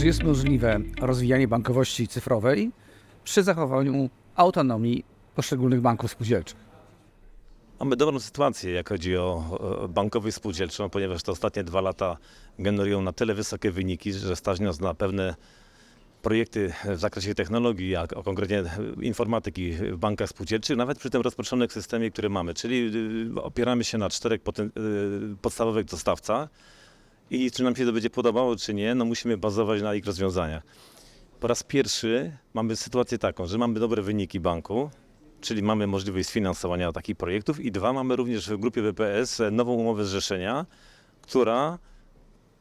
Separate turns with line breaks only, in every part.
Czy jest możliwe rozwijanie bankowości cyfrowej przy zachowaniu autonomii poszczególnych banków spółdzielczych?
Mamy dobrą sytuację, jak chodzi o bankowość spółdzielczą, ponieważ te ostatnie dwa lata generują na tyle wysokie wyniki, że stać nas na pewne projekty w zakresie technologii, a konkretnie informatyki w bankach spółdzielczych, nawet przy tym rozproszonym systemie, który mamy. Czyli y, opieramy się na czterech y, podstawowych dostawcach i czy nam się to będzie podobało, czy nie, no musimy bazować na ich rozwiązaniach. Po raz pierwszy mamy sytuację taką, że mamy dobre wyniki banku, czyli mamy możliwość sfinansowania takich projektów i dwa, mamy również w grupie BPS nową umowę zrzeszenia, która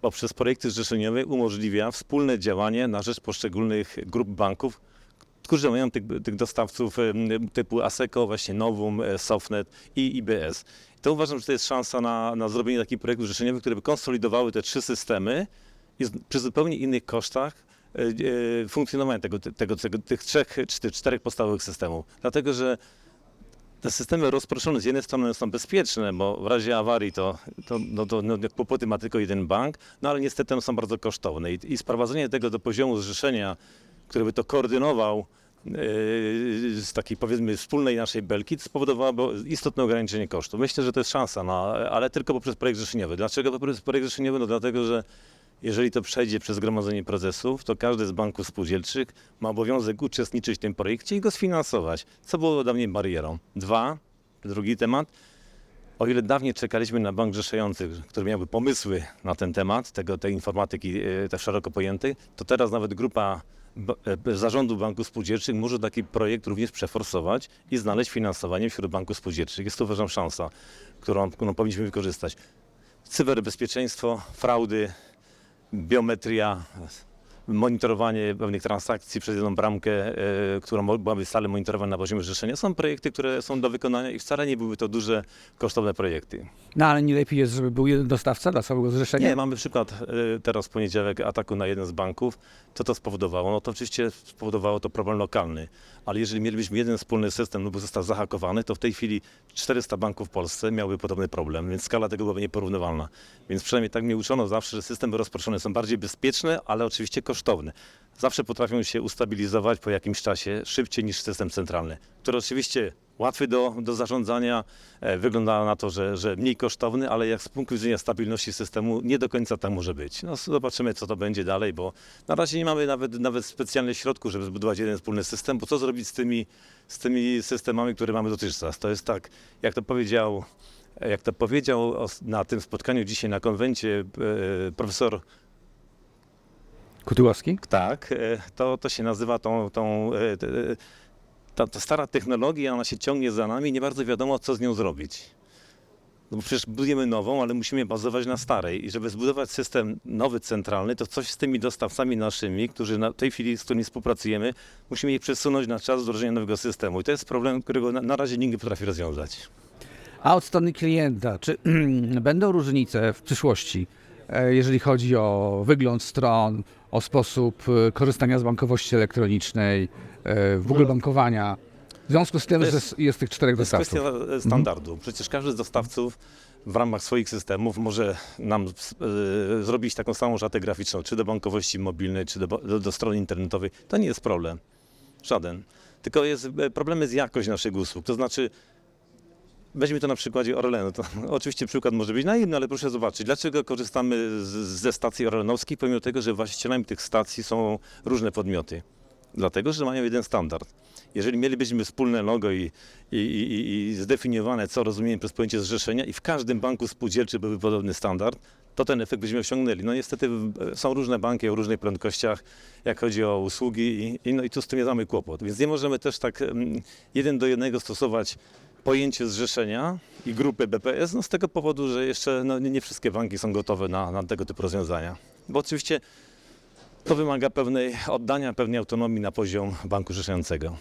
poprzez projekty zrzeszeniowe umożliwia wspólne działanie na rzecz poszczególnych grup banków, którzy mają tych, tych dostawców typu ASECO, właśnie Novum, e, Softnet i IBS. To uważam, że to jest szansa na, na zrobienie takich projektów zrzeszeniowych, które by konsolidowały te trzy systemy i przy zupełnie innych kosztach e, e, funkcjonowania tego, tego, tego, tych trzech czy tych czterech podstawowych systemów. Dlatego, że te systemy rozproszone z jednej strony są bezpieczne, bo w razie awarii to, to, no, to no, kłopoty ma tylko jeden bank, no ale niestety są bardzo kosztowne i, i sprowadzenie tego do poziomu zrzeszenia, który by to koordynował z takiej powiedzmy wspólnej naszej belki, spowodowało istotne ograniczenie kosztów. Myślę, że to jest szansa, ale tylko poprzez projekt zrzeszeniowy. Dlaczego poprzez projekt zrzeszeniowy? No dlatego, że jeżeli to przejdzie przez zgromadzenie prezesów, to każdy z banków spółdzielczych ma obowiązek uczestniczyć w tym projekcie i go sfinansować, co było dawniej barierą. Dwa, drugi temat. O ile dawniej czekaliśmy na bank zrzeszający, który miałby pomysły na ten temat, tego, tej informatyki e, też szeroko pojętej, to teraz nawet grupa zarządu banków spółdzielczych może taki projekt również przeforsować i znaleźć finansowanie wśród banków spółdzielczych. Jest to uważam szansa, którą, którą powinniśmy wykorzystać. Cyberbezpieczeństwo, fraudy, biometria, monitorowanie pewnych transakcji przez jedną bramkę, e, która byłaby stale monitorowana na poziomie zrzeszenia. Są projekty, które są do wykonania i wcale nie były to duże, kosztowne projekty.
No ale nie lepiej jest, żeby był jeden dostawca dla całego zrzeszenia?
Nie, mamy przykład e, teraz w poniedziałek ataku na jeden z banków. Co to spowodowało? No to oczywiście spowodowało to problem lokalny, ale jeżeli mielibyśmy jeden wspólny system, no bo został zahakowany, to w tej chwili 400 banków w Polsce miałyby podobny problem, więc skala tego byłaby nieporównywalna. Więc przynajmniej tak mnie uczono zawsze, że systemy rozproszone są bardziej bezpieczne, ale oczywiście kosztowne. Zawsze potrafią się ustabilizować po jakimś czasie szybciej niż system centralny, który oczywiście łatwy do, do zarządzania, e, wygląda na to, że, że mniej kosztowny, ale jak z punktu widzenia stabilności systemu nie do końca tak może być. No, zobaczymy, co to będzie dalej, bo na razie nie mamy nawet, nawet specjalnych środków, żeby zbudować jeden wspólny system, bo co zrobić z tymi, z tymi systemami, które mamy dotychczas? To jest tak, jak to powiedział, jak to powiedział na tym spotkaniu dzisiaj na konwencie e, profesor
Kutyłowski?
tak, e, to, to się nazywa tą, tą e, ta, ta stara technologia, ona się ciągnie za nami nie bardzo wiadomo, co z nią zrobić. No bo przecież budujemy nową, ale musimy bazować na starej. I żeby zbudować system nowy, centralny, to coś z tymi dostawcami naszymi, którzy na tej chwili, z którymi współpracujemy, musimy ich przesunąć na czas wdrożenia nowego systemu. I to jest problem, którego na, na razie nikt nie potrafi rozwiązać.
A od strony klienta, czy będą różnice w przyszłości, jeżeli chodzi o wygląd stron, o sposób e, korzystania z bankowości elektronicznej, e, w ogóle bankowania, w związku z tym,
To
że
jest-
jest, jest tych czterech
To jest
dostawców?
kwestia e, standardu. Przecież każdy z dostawców w ramach swoich systemów może nam e, zrobić taką samą szatę graficzną, czy do bankowości mobilnej, czy do, do, do strony internetowej. To nie jest problem. Żaden. Tylko jest e, problem jest jakość naszych usług. To znaczy, weźmy to na przykładzie Orlenu. To, oczywiście przykład może być naiwny, ale proszę zobaczyć, dlaczego korzystamy z, ze stacji orlenowskich, pomimo tego, że właścicielami tych stacji są różne podmioty. Dlatego, że mają jeden standard. Jeżeli mielibyśmy wspólne logo i, i, i, i zdefiniowane, co rozumiemy przez pojęcie zrzeszenia i w każdym banku spółdzielczym byłby podobny standard, to ten efekt byśmy osiągnęli. No niestety są różne banki o różnych prędkościach, jak chodzi o usługi i, i, no, i tu z tym jest mamy kłopot. Więc nie możemy też tak mm, jeden do jednego stosować pojęcie zrzeszenia i grupy BPS, no z tego powodu, że jeszcze no, nie wszystkie banki są gotowe na, na tego typu rozwiązania. Bo oczywiście to wymaga pewnej oddania pewnej autonomii na poziom banku zrzeszającego.